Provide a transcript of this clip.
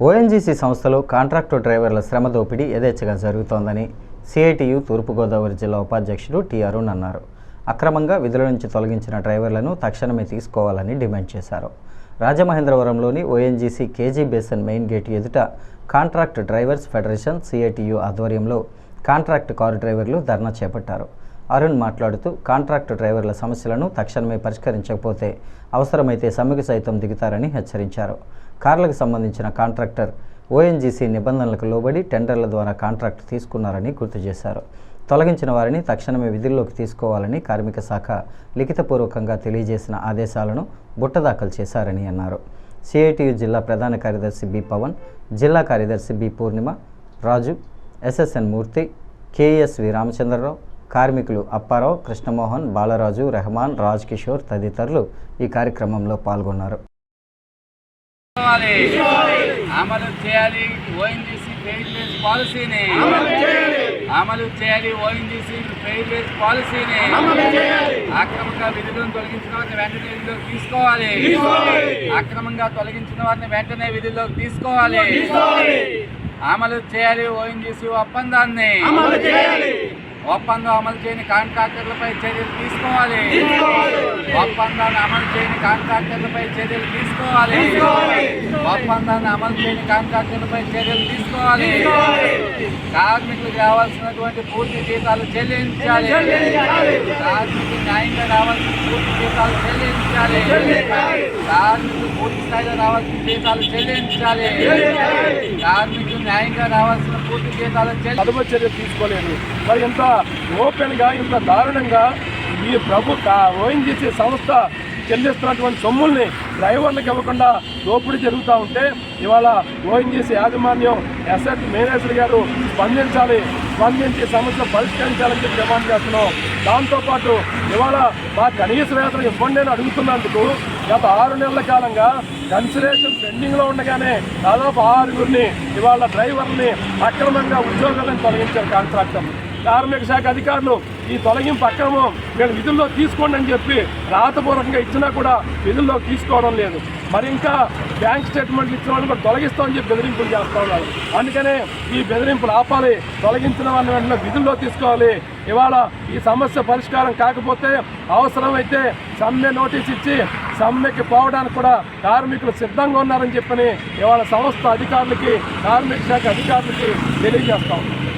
ONGC సంస్థలో contract డ్రైవర్ల శ్రమ దోపిడీ యథేచ్ఛగా జరుగుతోందని సిఐటియు తూర్పుగోదావరి జిల్లా ఉపాధ్యక్షుడు టి అరుణ్ అన్నారు. అక్రమంగా విధుల నుంచి తొలగించిన డ్రైవర్లను తక్షణమే తీసుకోవాలని డిమాండ్ చేశారు. రాజమహేంద్రవరంలోని ONGC KG basin main gate ఎదుట కాంట్రాక్ట్ డ్రైవర్స్ ఫెడరేషన్ సిఐటియు ఆధ్వర్యంలో కాంట్రాక్ట్ కారు డ్రైవర్లు ధర్నా చేపట్టారు. అరుణ్ మాట్లాడుతూ కాంట్రాక్టు డ్రైవర్ల సమస్యలను తక్షణమే పరిష్కరించకపోతే అవసరమైతే సమ్మెకు సైతం దిగుతారని హెచ్చరించారు. కార్లకు సంబంధించిన కాంట్రాక్టర్ ఓఎన్జీసీ నిబంధనలకు లోబడి టెండర్ల ద్వారా కాంట్రాక్ట్ తీసుకున్నారని గుర్తు చేశారు. తొలగించిన వారిని తక్షణమే విధుల్లోకి తీసుకోవాలని కార్మిక శాఖ లిఖితపూర్వకంగా తెలియజేసిన ఆదేశాలను బుట్టదాఖలు చేశారని అన్నారు. సిఐటియు జిల్లా ప్రధాన కార్యదర్శి బి పవన్ జిల్లా కార్యదర్శి B Purnima Raju SSN Murthy KSV Ramachandrarao కార్మికులు అప్పారావు కృష్ణమోహన్ బాలరాజు రెహమాన్ రాజ్ కిషోర్ తదితరులు ఈ కార్యక్రమంలో పాల్గొన్నారు. అమలు చేయాలి ఓఎన్జీసీ బేస్ పాలసీని. అమలు చేయాలి. ఓఎన్జీసీ బేస్ పాలసీని. అక్రమంగా విధులను తొలగించిన వారిని వెంటనే విధుల్లోకి తీసుకోవాలి. అక్రమంగా తొలగించిన వారిని వెంటనే విధుల్లోకి తీసుకోవాలి. అమలు చేయాలి ఓఎన్జీసీ ఒప్పందాన్ని. ఒప్పందం అమలు చేయని కాంట్రాక్టర్లపై చర్యలు తీసుకోవాలి. ఒప్పందాన్ని అమలు చేయని కాంట్రాక్టర్లపై చర్యలు తీసుకోవాలి. ఒప్పందాన్ని అమలు చేయని కాంట్రాక్టర్లపై చర్యలు తీసుకోవాలి. కార్మికులకు రావాల్సినటువంటి పూర్తి జీతాలు చెల్లించాలి. కార్మికులు న్యాయంగా రావాల్సిన పూర్తి జీతాలు చెల్లించాలి. కార్మికులు పూర్తి స్థాయిలో రావాల్సిన జీతాలు చెల్లించాలి. కార్మికులు న్యాయంగా రావాల్సిన పూర్తి జీతాలు చెల్లి అదుపు చర్య తీసుకోలేదు మరి ఇంత ఓపెన్గా ఇంత దారుణంగా ఈ ప్రభు ఓఎన్జీసీ సంస్థ చెల్లిస్తున్నటువంటి సొమ్ముల్ని డ్రైవర్లకు ఇవ్వకుండా దోపిడీ జరుగుతూ ఉంటే ఇవాళ ఓఎన్జీసీ యాజమాన్యం ఎస్ఎట్ మేనేజర్ గారు స్పందించాలి స్పందించి సమస్య పరిష్కరించాలని చెప్పి డిమాండ్ చేస్తున్నాం. దాంతోపాటు ఇవాళ మా కనీస వేతనం ఇవ్వండి అని అడుగుతున్నందుకు గత ఆరు నెలల కాలంగా కన్సిడరేషన్ పెండింగ్లో ఉండగానే దాదాపు ఆరుగురిని ఇవాళ డ్రైవర్ని అక్రమంగా ఉద్యోగాలను తొలగించారు కాంట్రాక్టర్ కార్మిక శాఖ అధికారులు ఈ తొలగింపు అక్రమం మేము విధుల్లో తీసుకోండి అని చెప్పి రాతపూర్వకంగా ఇచ్చినా కూడా విధుల్లో తీసుకోవడం లేదు. మరి ఇంకా బ్యాంక్ స్టేట్మెంట్లు ఇచ్చిన వాళ్ళు కూడా తొలగిస్తామని చెప్పి బెదిరింపులు చేస్తూ ఉన్నారు. అందుకనే ఈ బెదిరింపులు ఆపాలి తొలగించిన వాళ్ళని వెంటనే విధుల్లో తీసుకోవాలి. ఇవాళ ఈ సమస్య పరిష్కారం కాకపోతే అవసరమైతే సమ్మె నోటీస్ ఇచ్చి సమ్మెకి పోవడానికి కూడా కార్మికులు సిద్ధంగా ఉన్నారని చెప్పని ఇవాళ సంస్థ అధికారులకి కార్మిక శాఖ అధికారులకి తెలియజేస్తాం